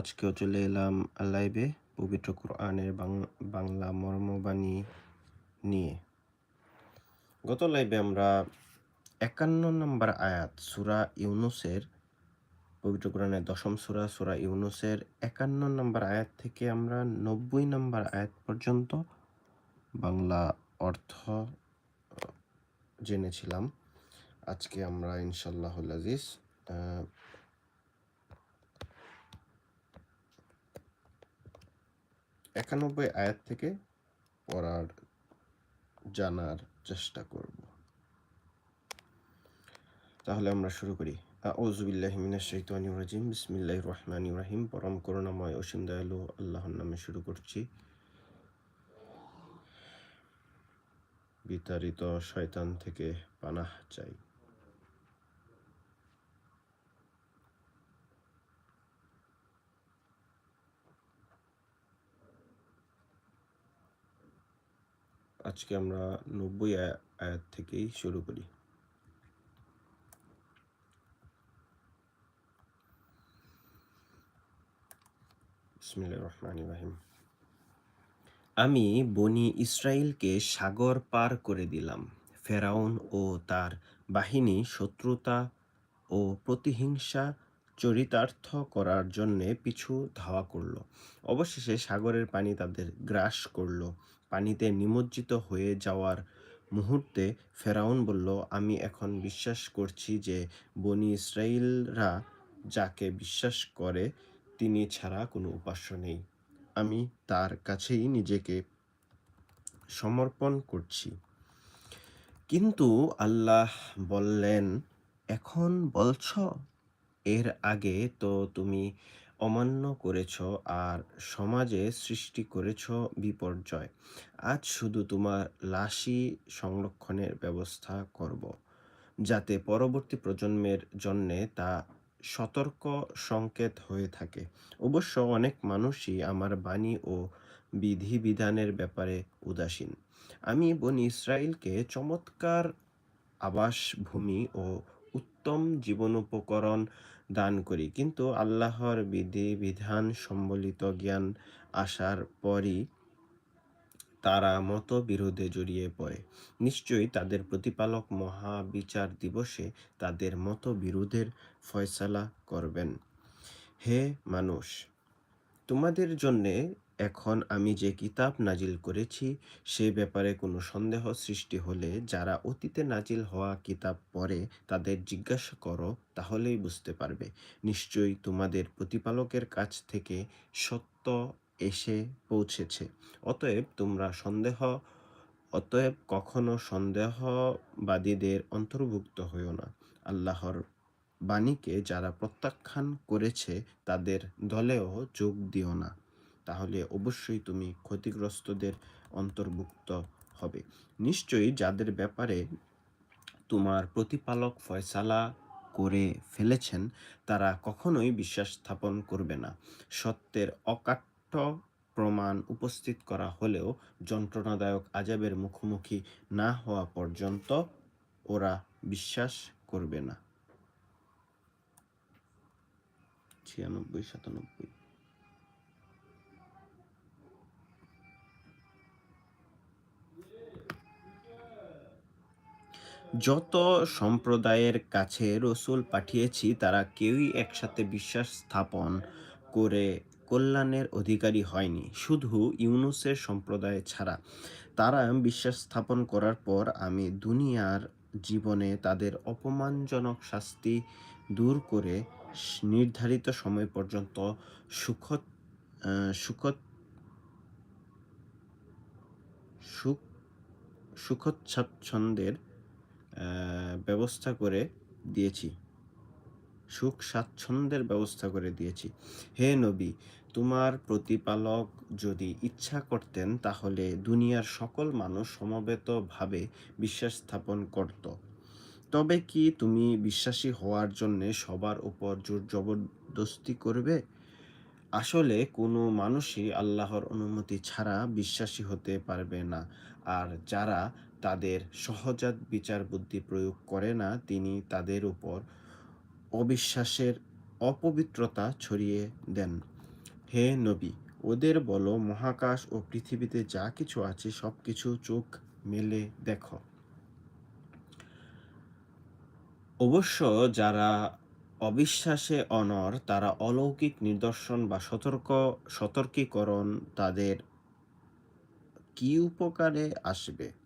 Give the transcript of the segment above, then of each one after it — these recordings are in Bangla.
আজকেও চলে এলাম লাইভে পবিত্র কোরআনের বাংলা মর্মবাণী নিয়ে। গত লাইভে আমরা একান্ন নম্বর আয়াত, সুরা ইউনুসের, পবিত্র কোরআনের দশম সুরা সুরা ইউনুসের একান্ন নম্বর আয়াত থেকে আমরা নব্বই নম্বর আয়াত পর্যন্ত বাংলা অর্থ জেনেছিলাম। আজকে আমরা ইনশাল্লাহ আজিজ একানব্বই আয়াত থেকে পড়ার জানার চেষ্টা করব। তাহলে আমরা শুরু করি। আউজুবিল্লাহ মিনাশ শাইতানির রাজিম। বিসমিল্লাহির রহমানির রহিম। পরম করুণাময় অসীম দয়ালু আল্লাহর নামে শুরু করছি। বিতাড়িত শয়তান থেকে পানাহ চাই। আজকে আমরা নব্বই আয়াত থেকেই শুরু করি। আমি বনি ইসরায়েলকে সাগর পার করে দিলাম। ফেরাউন ও তার বাহিনী শত্রুতা ও প্রতিহিংসা চরিতার্থ করার জন্যে পিছু ধাওয়া করল। অবশেষে সাগরের পানি তাদের গ্রাস করল। পানিতে নিমজ্জিত হয়ে যাওয়ার মুহূর্তে ফেরাউন বলল, আমি এখন বিশ্বাস করছি যে বনি ইসরায়েলরা যাকে বিশ্বাস করে, তিনি ছাড়া কোনো উপাস্য নেই। আমি তার কাছেই নিজেকে সমর্পণ করছি। কিন্তু আল্লাহ বললেন, এখন বলছ, এর আগে তো তুমি অমান্য করেছ আর সমাজে সৃষ্টি করেছ বিপর্যয়। আজ শুধু তোমার লাশি সংরক্ষণের ব্যবস্থা করব, যাতে পরবর্তী প্রজন্মের জন্যে তা সতর্ক সংকেত হয়ে থাকে। অবশ্য অনেক মানুষই আমার বাণী ও বিধিবিধানের ব্যাপারে উদাসীন। আমি বনি ইসরায়েলকে চমৎকার আবাসভূমি ও উত্তম জীবনোপকরণ দান করি। কিন্তু আল্লাহর বিধি, বিধান সম্বলিত জ্ঞান আসার পরই তারা মত বিরোধে জড়িয়ে পড়ে। নিশ্চয়ই তাদের প্রতিপালক মহাবিচার দিবসে তাদের মত বিরোধের ফয়সালা করবেন। হে মানুষ, তোমাদের জন্যে এখন আমি যে কিতাব নাজিল করেছি, সে ব্যাপারে কোনো সন্দেহ সৃষ্টি হলে যারা অতীতে নাজিল হওয়া কিতাব পড়ে তাদের জিজ্ঞাসা করো, তাহলেই বুঝতে পারবে। নিশ্চয়ই তোমাদের প্রতিপালকের কাছ থেকে সত্য এসে পৌঁছেছে। অতএব তোমরা সন্দেহ, অতএব কখনো সন্দেহবাদীদের অন্তর্ভুক্ত হইও না। আল্লাহর বাণীকে যারা প্রত্যাখ্যান করেছে, তাদের দলেও যোগ দিও না। তাহলে অবশ্যই তুমি ক্ষতিগ্রস্তদের অন্তর্ভুক্ত হবে। নিশ্চয়ই যাদের ব্যাপারে তোমার প্রতিপালক ফয়সালা করে ফেলেছেন, তারা কখনোই বিশ্বাস স্থাপন করবে না। সত্যের অকাট্য প্রমাণ উপস্থিত করা হলেও যন্ত্রণাদায়ক আজাবের মুখোমুখি না হওয়া পর্যন্ত ওরা বিশ্বাস করবে না। ছিয়ানব্বই, সাতানব্বই। যত সম্প্রদায়ের কাছে রসুল পাঠিয়েছি, তারা কেউই একসাথে বিশ্বাস স্থাপন করে কল্যাণের অধিকারী হয়নি। শুধু ইউনুসের সম্প্রদায় ছাড়া। তারা বিশ্বাস স্থাপন করার পর আমি দুনিয়ার জীবনে তাদের অপমানজনক শাস্তি দূর করে নির্ধারিত সময় পর্যন্ত সুখ সুখ সুখ সুখচ্ছন্দের ব্যবস্থা করে দিয়েছি। সুখ স্বাচ্ছন্দ্যের ব্যবস্থা করে দিয়েছি। হে নবী, তোমার প্রতিপালক যদি ইচ্ছা করতেন, তাহলে দুনিয়ার সকল মানুষ সমবেতভাবে বিশ্বাস স্থাপন করত। তবে কি তুমি বিশ্বাসী হওয়ার জন্যে সবার উপর জোর জবরদস্তি করবে? আসলে কোনো মানুষই আল্লাহর অনুমতি ছাড়া বিশ্বাসী হতে পারবে না। আর যারা তাদের সহজাত বিচার বুদ্ধি প্রয়োগ করে না, তিনি তাদের উপর অবিশ্বাসের অপবিত্রতা ছড়িয়ে দেন। হে নবী, ওদের বলো, মহাকাশ ও পৃথিবীতে যা কিছু আছে সব কিছু চোখ মেলে দেখো। অবশ্য যারা অবিশ্বাসে অনর তারা অলৌকিক নিদর্শন বা সতর্ক, সতর্কীকরণ তাদের কি উপকারে আসবে?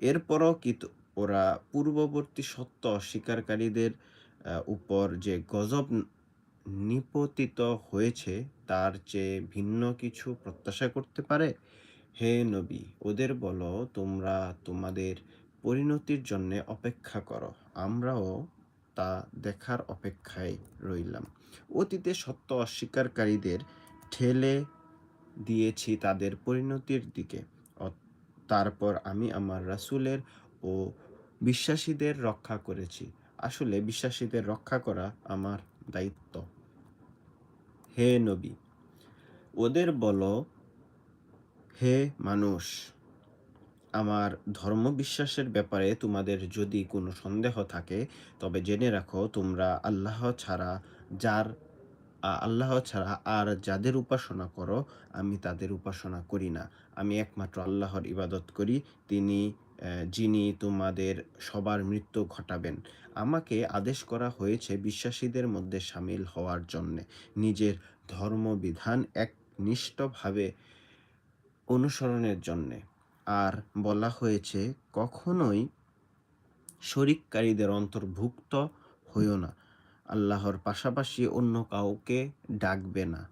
এরপরও কি তো- ওরা পূর্ববর্তী সত্য অস্বীকারীদের উপর যে গজব নিপতিত হয়েছে, তার চেয়ে ভিন্ন কিছু প্রত্যাশা করতে পারে? হে নবী, ওদের বলো, তোমরা তোমাদের পরিণতির জন্য অপেক্ষা করো। আমরাও তা দেখার অপেক্ষায় রইলাম। অতীতে সত্য অস্বীকারীদের ঠেলে দিয়েছি তাদের পরিণতির দিকে। তারপর আমি আমার রাসূলের ও বিশ্বাসীদের রক্ষা করেছি। আসলে বিশ্বাসীদের রক্ষা করা আমার দায়িত্ব। হে নবী, ওদের বলো, হে মানুষ, আমার ধর্ম বিশ্বাসের ব্যাপারে তোমাদের যদি কোনো সন্দেহ থাকে, তবে জেনে রাখো তোমরা আল্লাহ ছাড়া যার আল্লাহ ছাড়া আর যাদের উপাসনা করো, আমি তাদের উপাসনা করি না। আমি একমাত্র আল্লাহর ইবাদত করি, তিনি যিনি তোমাদের সবার মৃত্যু ঘটাবেন। আমাকে আদেশ করা হয়েছে বিশ্বাসীদের মধ্যে সামিল হওয়ার জন্যে। নিজের ধর্মবিধান একনিষ্ঠভাবে অনুসরণের জন্যে। আর বলা হয়েছে, কখনোই শরিককারীদের অন্তর্ভুক্ত হইও না। আল্লাহর পাশাপাশি অন্য কাউকে ডাকবে না।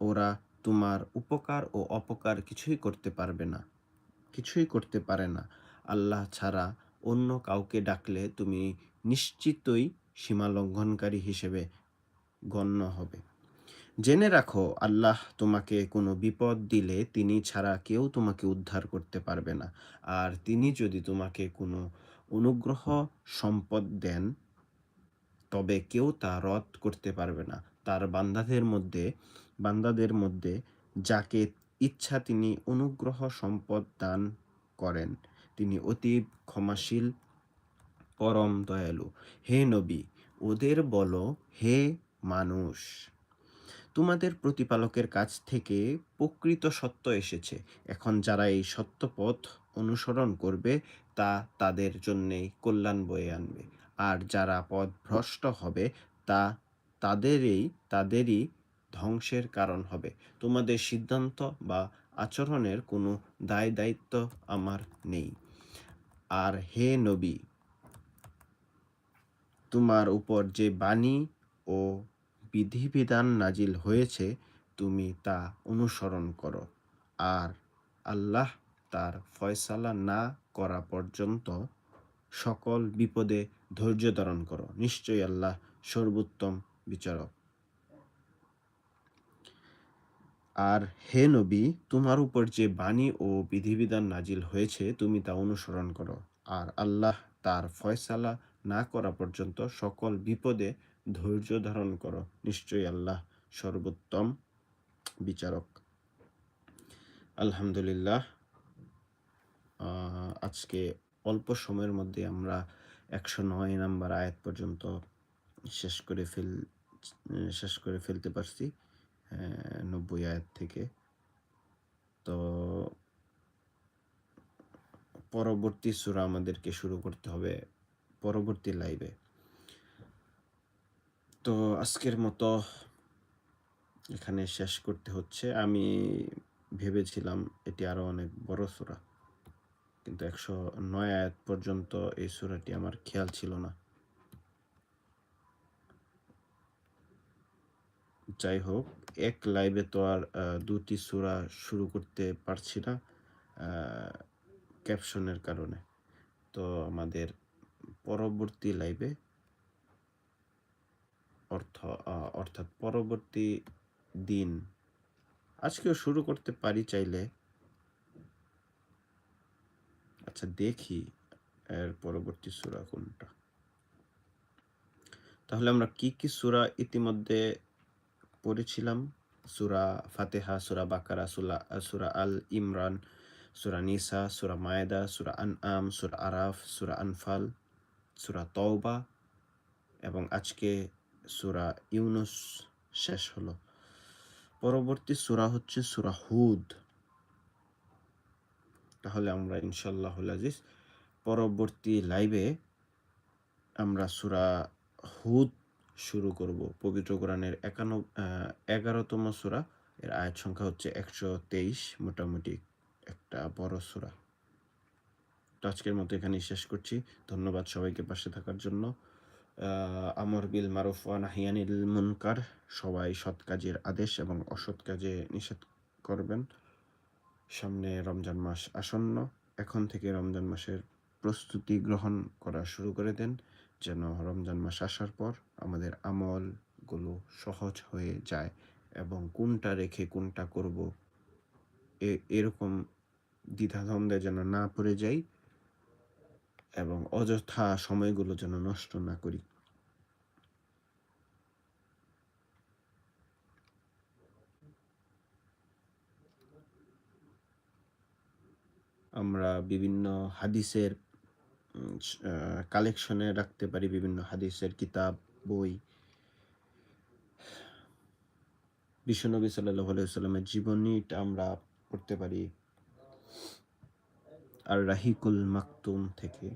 ওরা তোমার উপকার ও অপকার কিছুই করতে পারবে না। কিছুই করতে পারে না। আল্লাহ ছাড়া অন্য কাউকে ডাকলে তুমি নিশ্চিতই সীমা লঙ্ঘনকারী হিসেবে গণ্য হবে। জেনে রাখো, আল্লাহ তোমাকে কোনো বিপদ দিলে তিনি ছাড়া কেউ তোমাকে উদ্ধার করতে পারবে না। আর তিনি যদি তোমাকে কোনো অনুগ্রহ, সম্পদ দেন তবে কেউ তা রদ করতে পারবে না। তার বান্দাদের মধ্যে বান্দাদের মধ্যে যাকে ইচ্ছা তিনি অনুগ্রহ সম্পদ দান করেন। তিনি অতীব ক্ষমাশীল, পরম দয়ালু। হে নবী, ওদের বলো, হে মানুষ, তোমাদের প্রতিপালকের কাছ থেকে প্রকৃত সত্য এসেছে। এখন যারা এই সত্য পথ অনুসরণ করবে, তা তাদের জন্যেই কল্যাণ বয়ে আনবে। আর যারা পথ ভ্রষ্ট হবে, তা তাদেরই তাদেরই ধ্বংসের কারণ হবে। তোমাদের সিদ্ধান্ত বা আচরণের কোনো দায় দায়িত্ব আমার নেই। আর হে নবী, তোমার উপর যে বাণী ও বিধিবিধান নাজিল হয়েছে, তুমি তা অনুসরণ করো। আর আল্লাহ তার ফয়সালা না করা পর্যন্ত সকল বিপদে ধৈর্য ধারণ করো। নিশ্চয়ই আল্লাহ সর্বোত্তম বিচারক। আর হে নবী, তোমার উপর যে বাণী ও বিধিবিধান নাজিল হয়েছে, তুমি তা অনুসরণ করো। আর আল্লাহ তার ফয়সালা না করা পর্যন্ত সকল বিপদে ধৈর্য ধারণ করো। নিশ্চয়ই আল্লাহ সর্বোত্তম বিচারক। আলহামদুলিল্লাহ আজকে অল্প সময়ের মধ্যে আমরা একশো নয় নাম্বার আয়াত পর্যন্ত শেষ করে ফেল, শেষ করে ফেলতে পারছি নব্বই আয়াত থেকে। তো পরবর্তী সূরা আমাদেরকে শুরু করতে হবে পরবর্তী লাইভে। তো আজকের মতো এখানে শেষ করতে হচ্ছে। আমি ভেবেছিলাম এটি আরও অনেক বড় সূরা। কিন্তু একশো নয় আয়াত পর্যন্ত এই সূরাটি আমার খেয়াল ছিল না। যাই হোক এক লাইভে তো আর দুটি সূরা শুরু করতে পারছি না ক্যাপশনের কারণে। তো আমাদের পরবর্তী লাইভে অর্থ অর্থাৎ পরবর্তী দিন, আজকেও শুরু করতে পারি চাইলে আচ্ছা দেখি এর পরবর্তী সুরা কোনটা। তাহলে আমরা কি কি সুরা ইতিমধ্যে পড়েছিলাম? সুরা ফাতেহা, সুরা বাকারা সূরা সুরা আল ইমরান, সুরা নিসা, সূরা মায়েদা আন আম সুরা আরাফ, সুরা আনফাল, সুরা তওবা এবং আজকে সুরা ইউনুস শেষ হলো। পরবর্তী সুরা হচ্ছে সুরা হুদ। তাহলে আমরা ইনশাআল্লাহ আজিজ পরবর্তী লাইভে আমরা সূরা হুদ শুরু করব। পবিত্র কোরআনের একান্ন এগারোতম সূরা। এর আয়াত সংখ্যা হচ্ছে একশো তেইশ, মোটামুটি একটা বড় সূরা। তো আজকের মতো এখানেই শেষ করছি। ধন্যবাদ সবাইকে পাশে থাকার জন্য। আমর বিল মারুফ নাহিয়ানিল মুনকার, সবাই সৎ কাজের আদেশ এবং অসৎ কাজে নিষেধ করবেন। সামনে রমজান মাস আসন্ন। এখন থেকে রমজান মাসের প্রস্তুতি গ্রহণ করা শুরু করে দেন। যেন রমজান মাস আসার পর আমাদের আমলগুলো সহজ হয়ে যায় এবং কোনটা রেখে কোনটা করব এ- এরকম দ্বিধাদ্বন্দ্বে যেন না পড়ে যাই এবং অযথা সময়গুলো যেন নষ্ট না করি। আমরা বিভিন্ন হাদিসের কালেকশনে রাখতে পারি বিভিন্ন হাদিসের কিতাব, বই। বিশ্বনবী সাল্লামের জীবনীটা আমরা পড়তে পারি আর রাহিকুল মাকতুম থেকে।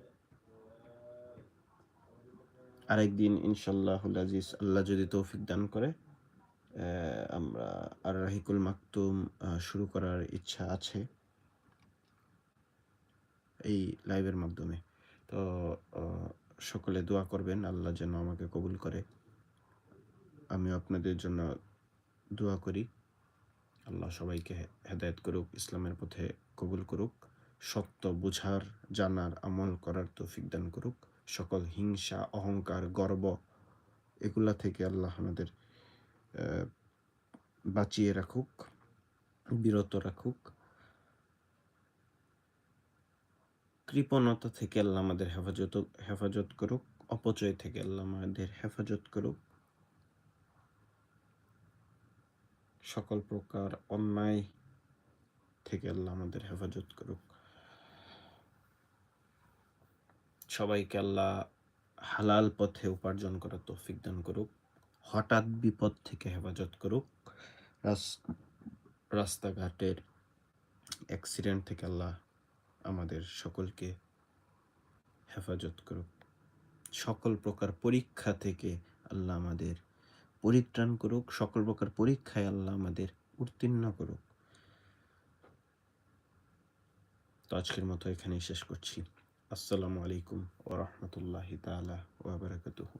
আরেকদিন ইনশাল্লাহ আজিজ আল্লাহ যদি তৌফিক দান করে আমরা আর রাহিকুল মাকতুম শুরু করার ইচ্ছা আছে। এই লাইভের মাধ্যমে। তো সকলে দোয়া করবেন, আল্লাহ যেন আমাকে কবুল করে। আমি আপনাদের জন্য দোয়া করি। আল্লাহ সবাইকে হেদায়েত করুক, ইসলামের পথে কবুল করুক। সত্য বুঝার, জানার, আমল করার তৌফিক দান করুক। সকল হিংসা, অহংকার, গর্ব, এগুলা থেকে আল্লাহ আমাদের বাঁচিয়ে রাখুক, বিরত রাখুক। কৃপণতা থেকে আল্লাহ আমাদের হেফাজত হেফাজত করুক, অপচয় থেকে আল্লাহ আমাদের হেফাজত করুক। সকল প্রকার অন্যায় থেকে আল্লাহ আমাদের হেফাজত করুক। সবাইকে আল্লাহ হালাল পথে উপার্জন করার তৌফিক দান করুক, হঠাৎ বিপদ থেকে হেফাজত করুক রাস- রাস্তাঘাটের অ্যাক্সিডেন্ট থেকে আল্লাহ আমাদের সকলকে হেফাজত করুক। সকল প্রকার পরীক্ষা থেকে আল্লাহ আমাদের পরিত্রাণ করুক। সকল প্রকার পরীক্ষায় আল্লাহ আমাদের উত্তীর্ণ করুক। তো আজকের মতো এখানেই শেষ করছি। আসসালামু আলাইকুম ওয়া রাহমাতুল্লাহি তাআলা ওয়া বারাকাতুহু।